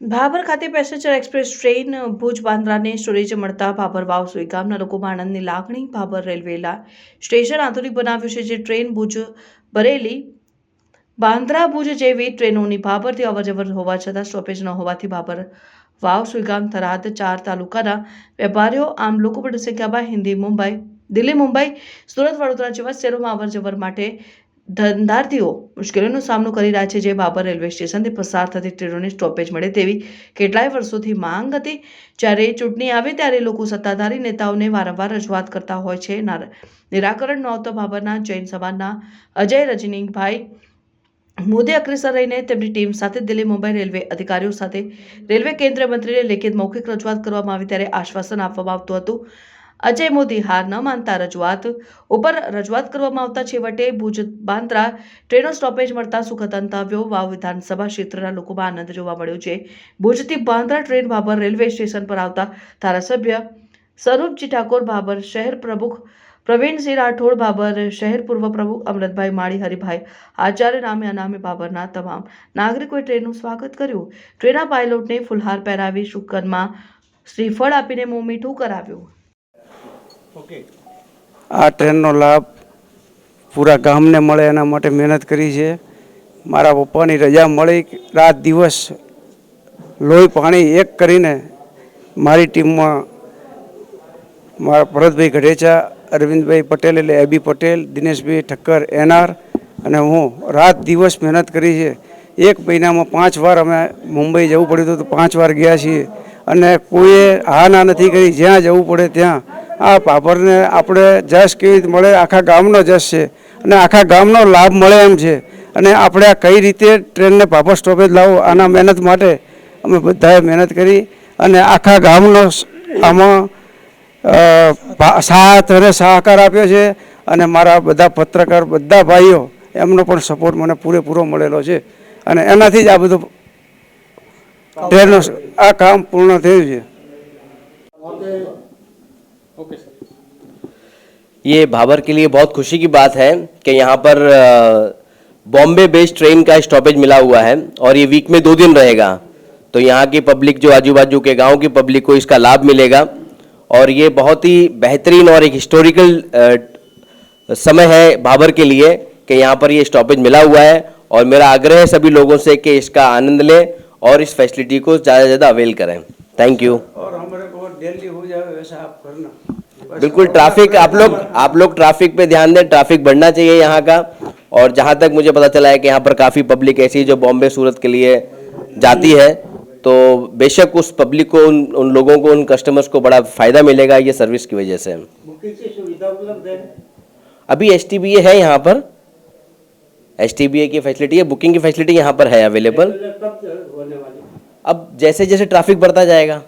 ભાભર ખાતે passenger express train, Bhuj બાંદ્રાને stoppage મળતા ભાભર વાવ સુઈ ગામના લોકોમાં આનંદની લાગણી ભાભર રેલવેલા સ્ટેશન આધુનિક બનાવ્યું છે, જે ટ્રેન ભુજ, બરેલી, બાંદ્રા, ભુજ જેવી ટ્રેનોની ભાભરથી અવરજવર હોવા છતાં સ્ટોપેજ ન હોવાથી ભાભર વાવ સુઈગામ થરાદ ચાર તાલુકાના વેપારીઓ આમ લોકો મોટી સંખ્યામાં હિન્દી, મુંબઈ, દિલ્હી, મુંબઈ, સુરત, વડોદરા જેવા શહેરોમાં અવરજવર માટે ધંધાર્થીઓ મુશ્કેલીનો સામનો કરી રહ્યા છે જે બાબર રેલવે સ્ટેશનથી પસાર થતી ટ્રેનોની સ્ટોપેજ મળે તેવી કેટલાય વર્ષોથી માંગ હતી. જ્યારે ચૂંટણી આવે ત્યારે લોકો સત્તાધારી નેતાઓને વારંવાર રજૂઆત કરતા હોય છે. નિરાકરણ ન આવતા બાબરના જૈન સમાજના અજય રજનીભાઈ મોદી અગ્રેસર રહીને તેમની ટીમ સાથે દિલ્હી મુંબઈ રેલવે અધિકારીઓ સાથે રેલવે કેન્દ્રીય મંત્રીને લેખિત મૌખિક રજૂઆત કરવામાં આવી ત્યારે આશ્વાસન આપવામાં આવતું હતું. અજય મોદી હાર ન માનતા રજૂઆત ઉપર રજૂઆત કરવામાં આવતા છેવટે ભુજ બાંદ્રા ટ્રેનો સ્ટોપેજ મળતા સુખદ અંતવ્યો વાવ વિધાનસભા ક્ષેત્રના લોકોમાં આનંદ જોવા મળ્યો છે. ભુજથી Bandra train Bhabhar railway station પર આવતા ધારાસભ્ય સ્વરૂપજી ઠાકોર ભાભર, શહેર પ્રમુખ પ્રવીણસિંહ રાઠોડ ભાભર, શહેર પૂર્વ પ્રમુખ અમૃતભાઈ માળી, હરિભાઈ આચાર્ય નામે અનામે ભાભરના તમામ નાગરિકોએ ટ્રેનનું સ્વાગત કર્યું. ટ્રેનના પાયલોટને ફુલહાર પહેરાવી શુકનમાં શ્રીફળ આપીને મોં મીઠું કરાવ્યું. આ ટ્રેનનો લાભ પૂરા ગામને મળે એના માટે મહેનત કરી છે. મારા પપ્પાની રજા મળી, રાત દિવસ લોહી પાણી એક કરીને મારી ટીમમાં મારા ભરતભાઈ ગઢેચા, અરવિંદભાઈ પટેલ એટલે એબી પટેલ, દિનેશભાઈ ઠક્કર એનઆર અને હું રાત દિવસ મહેનત કરી છે. એક મહિનામાં પાંચ વાર અમે મુંબઈ જવું પડ્યું હતું તો પાંચ વાર ગયા છીએ. અને કોઈએ હા ના નથી કરી, જ્યાં જવું પડે ત્યાં આ પાપરને આપણે જશ કેવી રીતે મળે? આખા ગામનો જશ છે. અને આખા ગામનો લાભ મળે એમ છે. અને આપણે આ કઈ રીતે ટ્રેનને પાભર સ્ટોપેજ લાવો આના મહેનત માટે અમે બધાએ મહેનત કરી અને આખા ગામનો આમાં સાથ અને સહકાર આપ્યો છે. અને મારા બધા પત્રકાર, બધા ભાઈઓ એમનો પણ સપોર્ટ મને પૂરેપૂરો મળેલો છે. અને એનાથી જ આ બધું ટ્રેનનો આ કામ પૂર્ણ થયું છે. ये भाबर के लिए बहुत खुशी की बात है कि यहाँ पर बॉम्बे बेस्ड ट्रेन का स्टॉपेज मिला हुआ है और ये वीक में दो दिन रहेगा। तो यहाँ की पब्लिक जो आजू बाजू के गाँव की पब्लिक को इसका लाभ मिलेगा। और ये बहुत ही बेहतरीन और एक हिस्टोरिकल समय है भाबर के लिए कि यहाँ पर ये स्टॉपेज मिला हुआ है। और मेरा आग्रह है सभी लोगों से कि इसका आनंद लें और इस फैसिलिटी को ज़्यादा से ज़्यादा अवेल करें। थैंक यू और हमारे को दिल्ली हो जाए, वैसा आप करना। बिल्कुल ट्रैफ़िक आप लोग आप लोग ट्रैफ़िक पे ध्यान दें ट्रैफ़िक बढ़ना चाहिए यहाँ का। और जहाँ तक मुझे पता चला है कि यहाँ पर काफ़ी पब्लिक ऐसी जो बॉम्बे सूरत के लिए जाती है तो बेशक उस पब्लिक को उन उन लोगों को उन कस्टमर्स को बड़ा फ़ायदा मिलेगा ये सर्विस की वजह से। अभी एस टी बी ए है यहाँ पर। एस टी बी ए की फैसिलिटी है बुकिंग की फैसिलिटी यहाँ पर है अवेलेबल अब जैसे जैसे ट्रैफ़िक बढ़ता जाएगा।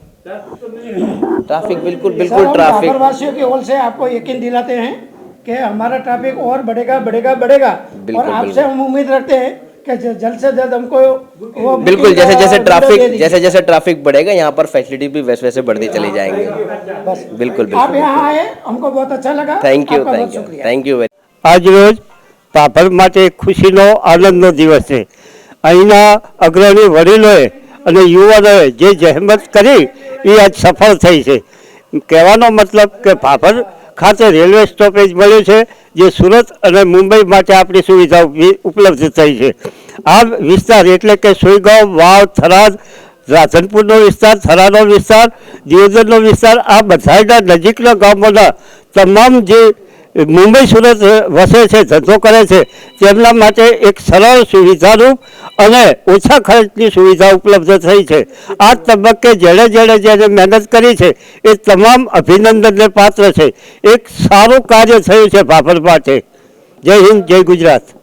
ट्रैफिक बिल्कुल सर, बिल्कुल हम ट्रैफिक भागरवासियों की ओर से आपको यकीन दिलाते हैं कि हमारा ट्रैफिक और बढ़ेगा बढ़ेगा बढ़ेगा बिल्कुल, और आपसे बिल्कुल। हम उम्मीद रखते हैं कि ज- जल्द से जल्द हमको वो बिल्कुल booking जैसे का जैसे window दे ट्रैफिक दीजिए। जैसे जैसे ट्रैफिक बढ़ेगा यहाँ पर फैसिलिटी भी वैसे वैसे बढ़ती चली जाएंगी बस बिल्कुल आप बिल्कुल यहाँ आए हमको बहुत अच्छा लगा थैंक यू आपका बहुत थैंक यू शुक्रिया थैंक यू આજરોજ પાપર માટે ખુશીનો આનંદનો દિવસ છે અહીંના અગ્રણી વડીલોએ અને યુવાનોએ જે જહેમત કરી, એ આજ સફળ થઈ છે. કહેવાનો મતલબ કે ફાફર ખાતે રેલવે સ્ટોપેજ મળ્યું છે, જે સુરત અને મુંબઈ માટે આપણી સુવિધા ઉપલબ્ધ થઈ છે. આ વિસ્તાર એટલે કે સુઈગાંવ, વાવ, થરાદ, રાધનપુરનો વિસ્તાર થરાનો વિસ્તાર, દિયોદરનો વિસ્તાર, આ બધાના નજીકના ગામોના તમામ જે મુંબઈ સુરત વસે છે, ધંધો કરે છે, તેમના માટે એક સરળ સુવિધારૂપ અને ઓછા ખર્ચની સુવિધા ઉપલબ્ધ થઈ છે. આ તબક્કે જેણે જેણે જેણે મહેનત કરી છે, એ તમામ અભિનંદનને પાત્ર છે. એક સારું કાર્ય થયું છે ભાભર માટે જય હિન્દ, જય ગુજરાત.